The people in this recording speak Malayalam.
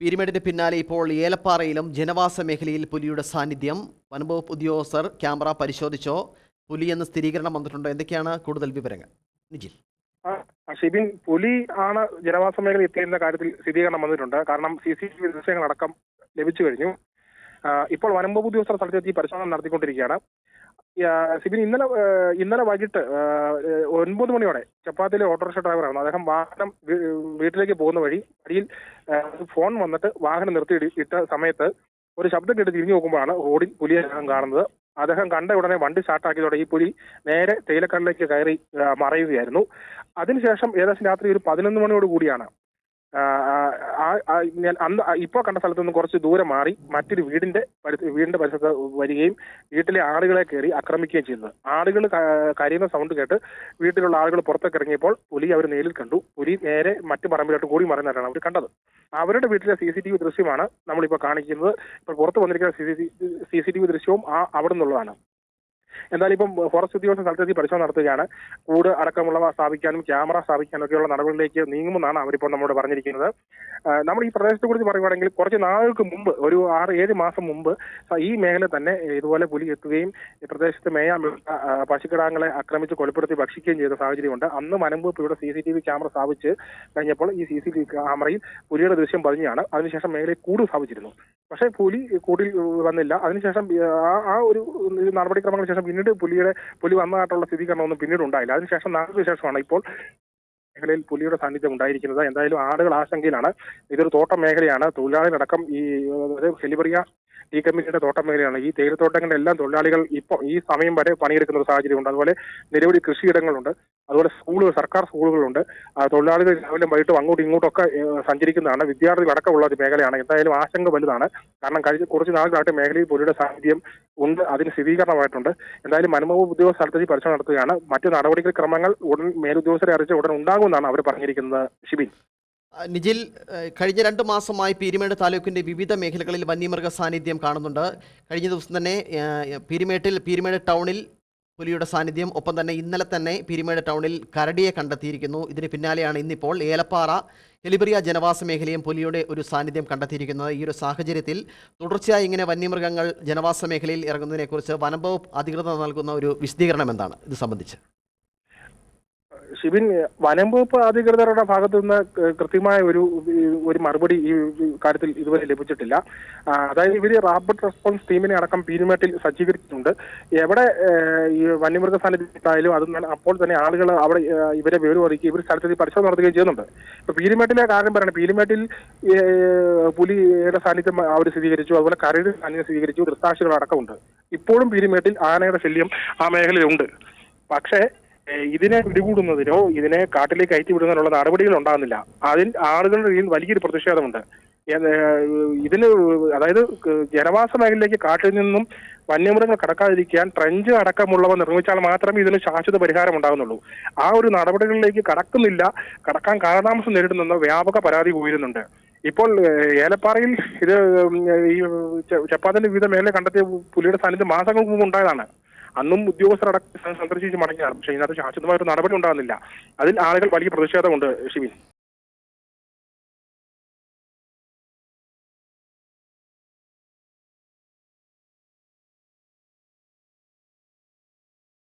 പീരുമേടിന് പിന്നാലെ ഇപ്പോൾ ഏലപ്പാറയിലും ജനവാസ മേഖലയിൽ പുലിയുടെ സാന്നിധ്യം. വനംവകുപ്പ് ഉദ്യോഗസ്ഥർ ക്യാമറ പരിശോധിച്ചോ? പുലിയെന്ന് സ്ഥിരീകരണം വന്നിട്ടുണ്ടോ? എന്തൊക്കെയാണ് കൂടുതൽ വിവരങ്ങൾ? നിജിൽ ഷിബിൻ പുലി ആണ് ജനവാസ മേഖല എത്തിയിരുന്ന കാര്യത്തിൽ സ്ഥിരീകരണം വന്നിട്ടുണ്ട്. കാരണം സി സി ടി വി ദൃശ്യങ്ങളടക്കം ലഭിച്ചു കഴിഞ്ഞു. ഇപ്പോൾ വനംവകുപ്പ് ഉദ്യോഗസ്ഥർ സ്ഥലത്തെത്തി പരിശോധന നടത്തിക്കൊണ്ടിരിക്കുകയാണ്. ആ, ഷിബിൻ ഇന്നലെ ഇന്നലെ വൈകിട്ട് ഒൻപത് മണിയോടെ ചപ്പാത്തിയിലെ ഓട്ടോറിക്ഷ ഡ്രൈവറാണ് അദ്ദേഹം വാഹനം വീട്ടിലേക്ക് പോകുന്ന വഴി വഴിയിൽ ഫോൺ വന്നിട്ട് വാഹനം നിർത്തി ഇട്ട സമയത്ത് ഒരു ശബ്ദം കേട്ട് തിരിഞ്ഞു നോക്കുമ്പോഴാണ് റോഡിൽ പുലിയെ അദ്ദേഹം കാണുന്നത്. അദ്ദേഹം കണ്ട ഉടനെ വണ്ടി സ്റ്റാർട്ടാക്കിയതോടെ ഈ പുലി നേരെ തേയിലക്കടലിലേക്ക് കയറി മറയുകയായിരുന്നു. അതിനുശേഷം ഏകദേശം രാത്രി ഒരു പതിനൊന്ന് മണിയോട് കൂടിയാണ് ഞാൻ അന്ന് ഇപ്പോ കണ്ട സ്ഥലത്ത് നിന്ന് കുറച്ച് ദൂരെ മാറി മറ്റൊരു വീടിന്റെ വീടിന്റെ പരിസരത്ത് വരികയും വീട്ടിലെ ആളുകളെ കയറി ആക്രമിക്കുകയും ചെയ്തത് ആളുകൾ കരയുന്ന സൗണ്ട് കേട്ട് വീട്ടിലുള്ള ആളുകൾ പുറത്തേക്ക് ഇറങ്ങിയപ്പോൾ പുലി അവർ നേരിൽ കണ്ടു. പുലി നേരെ മറ്റു പറമ്പിലോട്ട് കൂടി മറന്നതാണ് അവർ കണ്ടത്. അവരുടെ വീട്ടിലെ സി സി ടി വി ദൃശ്യമാണ് നമ്മളിപ്പോൾ കാണിക്കുന്നത്. ഇപ്പോൾ പുറത്ത് വന്നിരിക്കുന്ന സി സി ടി വി ദൃശ്യവും ആ അവിടെ നിന്നുള്ളതാണ് എന്തായാലും ഇപ്പം ഫോറസ്റ്റ് ഉദ്യോഗസ്ഥ സ്ഥലത്തെത്തി പരിശോധന നടത്തുകയാണ്. കൂട് അടക്കമുള്ളവ സ്ഥാപിക്കാനും ക്യാമറ സ്ഥാപിക്കാനും ഒക്കെയുള്ള നടപടികളിലേക്ക് നീങ്ങുമെന്നാണ് അവരിപ്പോൾ നമ്മോട് പറഞ്ഞിരിക്കുന്നത്. നമ്മൾ ഈ പ്രദേശത്തെ കുറിച്ച് പറയുകയാണെങ്കിൽ കുറച്ച് നാളുകൾക്ക് മുമ്പ് ഒരു ആറ് ഏഴ് മാസം മുമ്പ് ഈ മേഖല തന്നെ ഇതുപോലെ പുലി എത്തുകയും പ്രദേശത്ത് മേയാൻ പശുക്കിടാങ്ങളെ ആക്രമിച്ച് കൊലപ്പെടുത്തി ഭക്ഷിക്കുകയും ചെയ്ത സാഹചര്യമുണ്ട്. അന്ന് മലമ്പൂപ്പ് ഇവിടെ C C T V camera സ്ഥാപിച്ച് കഴിഞ്ഞപ്പോൾ ഈ സി സി ടി വി ക്യാമറയിൽ പുലിയുടെ ദൃശ്യം പതിഞ്ഞാണ് അതിനുശേഷം മേഖലയിൽ കൂട് സ്ഥാപിച്ചിരുന്നു. പക്ഷേ പുലി കൂടി വന്നില്ല. അതിനുശേഷം ആ ഒരു നടപടിക്രമങ്ങൾക്ക് ശേഷം പിന്നീട് പുലിയുടെ പുലി വന്നതായിട്ടുള്ള സ്ഥിരീകരണമൊന്നും പിന്നീട് ഉണ്ടായില്ല. അതിനുശേഷം നാളുകൾക്ക് ശേഷമാണ് ഇപ്പോൾ മേഖലയിൽ പുലിയുടെ സാന്നിധ്യം ഉണ്ടായിരിക്കുന്നത്. എന്തായാലും ആളുകൾ ആശങ്കയിലാണ്. ഇതൊരു തോട്ടം മേഖലയാണ്. തൊഴിലാളികളടക്കം ഈ ഹെലിബറിയ ടീ കമ്മിറ്റിയുടെ തോട്ടം മേഖലയാണ്. ഈ തേയിലത്തോട്ടങ്ങളുടെ എല്ലാം തൊഴിലാളികൾ ഇപ്പോൾ ഈ സമയം വരെ പണിയെടുക്കുന്ന ഒരു സാഹചര്യമുണ്ട് അതുപോലെ നിരവധി കൃഷിയിടങ്ങളുണ്ട്. അതുപോലെ സ്കൂളുകൾ സർക്കാർ സ്കൂളുകളുണ്ട്. തൊഴിലാളികൾ രാവിലെ വൈകിട്ടും അങ്ങോട്ടും ഇങ്ങോട്ടും ഒക്കെ സഞ്ചരിക്കുന്നതാണ്. വിദ്യാർത്ഥികൾ അടക്കമുള്ള ഒരു മേഖലയാണ്. എന്തായാലും ആശങ്ക വലുതാണ്. കാരണം കഴിഞ്ഞ കുറച്ച് നാളുകളായിട്ട് മേഖലയിൽ പുലിയുടെ സാന്നിധ്യം ഉണ്ട്. അതിന് സ്ഥിരീകരണമായിട്ടുണ്ട്. എന്തായാലും വനംവകുപ്പ് ഉദ്യോഗസ്ഥ സ്ഥലത്തേക്ക് പരിശോധന നടത്തുകയാണ്. മറ്റു നടപടികൾ ക്രമങ്ങൾ ഉടൻ മേലുദ്യോഗസ്ഥരെ അറിയിച്ച് ഉടൻ ഉണ്ടാകുമെന്നാണ് അവർ പറഞ്ഞിരിക്കുന്നത്. ഷിബിൻ. നിജിൽ കഴിഞ്ഞ രണ്ട് മാസമായി പീരിമേട് താലൂക്കിന്റെ വിവിധ മേഖലകളിൽ വന്യമൃഗ സാന്നിധ്യം കാണുന്നുണ്ട്. കഴിഞ്ഞ ദിവസം തന്നെ പീരിമേട്ടിൽ പീരിമേട് ടൗണിൽ പുലിയുടെ സാന്നിധ്യം ഒപ്പം തന്നെ ഇന്നലെ തന്നെ പീരിമേട് ടൗണിൽ കരടിയെ കണ്ടെത്തിയിരിക്കുന്നു. ഇതിന് പിന്നാലെയാണ് ഇന്നിപ്പോൾ ഏലപ്പാറ എലിബറിയ ജനവാസ മേഖലയും പുലിയുടെ ഒരു സാന്നിധ്യം കണ്ടെത്തിയിരിക്കുന്നത്. ഈ ഒരു സാഹചര്യത്തിൽ തുടർച്ചയായി ഇങ്ങനെ വന്യമൃഗങ്ങൾ ജനവാസ മേഖലയിൽ ഇറങ്ങുന്നതിനെക്കുറിച്ച് വനംവകുപ്പ് അധികൃതർ നൽകുന്ന ഒരു വിശദീകരണം എന്താണ്? ഇത് സംബന്ധിച്ച്. ഷിബിൻ വനം വകുപ്പ് അധികൃതരുടെ ഭാഗത്തു നിന്ന് കൃത്യമായ ഒരു ഒരു മറുപടി ഈ കാര്യത്തിൽ ഇതുവരെ ലഭിച്ചിട്ടില്ല. അതായത് ഇവർ റാപ്പിഡ് റെസ്പോൺസ് ടീമിനെ അടക്കം പീരുമേട്ടിൽ സജ്ജീകരിച്ചിട്ടുണ്ട്. എവിടെ ഈ വന്യമൃഗ സാന്നിധ്യത്തായാലും അത് അപ്പോൾ തന്നെ ആളുകൾ അവിടെ ഇവരെ വിവരം അറിയിക്കുക ഇവർ സ്ഥലത്ത് പരിശോധന നടത്തുകയും ചെയ്യുന്നുണ്ട്. ഇപ്പൊ പീരുമേട്ടിലെ കാര്യം പറയണം. പീരുമേട്ടിൽ പുലിയുടെ സാന്നിധ്യം അവർ സ്ഥിരീകരിച്ചു. അതുപോലെ കരയുടെ സാന്നിധ്യം സ്ഥിരീകരിച്ചു. ദൃക്സാക്ഷികൾ അടക്കമുണ്ട് ഇപ്പോഴും പീരുമേട്ടിൽ ആനയുടെ ശല്യം ആ മേഖലയിലുണ്ട്. പക്ഷേ ഇതിനെ പിടികൂടുന്നതിനോ ഇതിനെ കാട്ടിലേക്ക് അയച്ചു വിടുന്നതിനുള്ള നടപടികൾ ഉണ്ടാകുന്നില്ല. അതിൽ ആളുകളുടെ ഇടയിൽ വലിയൊരു പ്രതിഷേധമുണ്ട്. ഇതിന് അതായത് ജനവാസ മേഖലയിലേക്ക് കാട്ടിൽ നിന്നും വന്യമൃഗങ്ങൾ കടക്കാതിരിക്കാൻ ട്രഞ്ച് അടക്കമുള്ളവ നിർമ്മിച്ചാൽ മാത്രമേ ഇതിന് ശാശ്വത പരിഹാരം ഉണ്ടാകുന്നുള്ളൂ. ആ ഒരു നടപടികളിലേക്ക് കടക്കുന്നില്ല. കടക്കാൻ കാലതാമസം നേരിടുന്ന വ്യാപക പരാതി ഉയരുന്നുണ്ട് ഇപ്പോൾ ഏലപ്പാറയിൽ ഇത് ഈ ചപ്പാത്തിന്റെ വിവിധ മേഖല കണ്ടെത്തിയ പുലിയുടെ സാന്നിധ്യം മാസങ്ങൾക്ക് മുമ്പ് ഉണ്ടായതാണ്. അന്നും ഉദ്യോഗസ്ഥരടക്കം സന്ദർശിച്ച് മടങ്ങിയാണ് പക്ഷേ ഇതിനകത്ത് ശാശ്വതമായ ഒരു നടപടി ഉണ്ടാകുന്നില്ല. അതിൽ ആളുകൾ വലിയ പ്രതിഷേധമുണ്ട് ഷിബിൻ.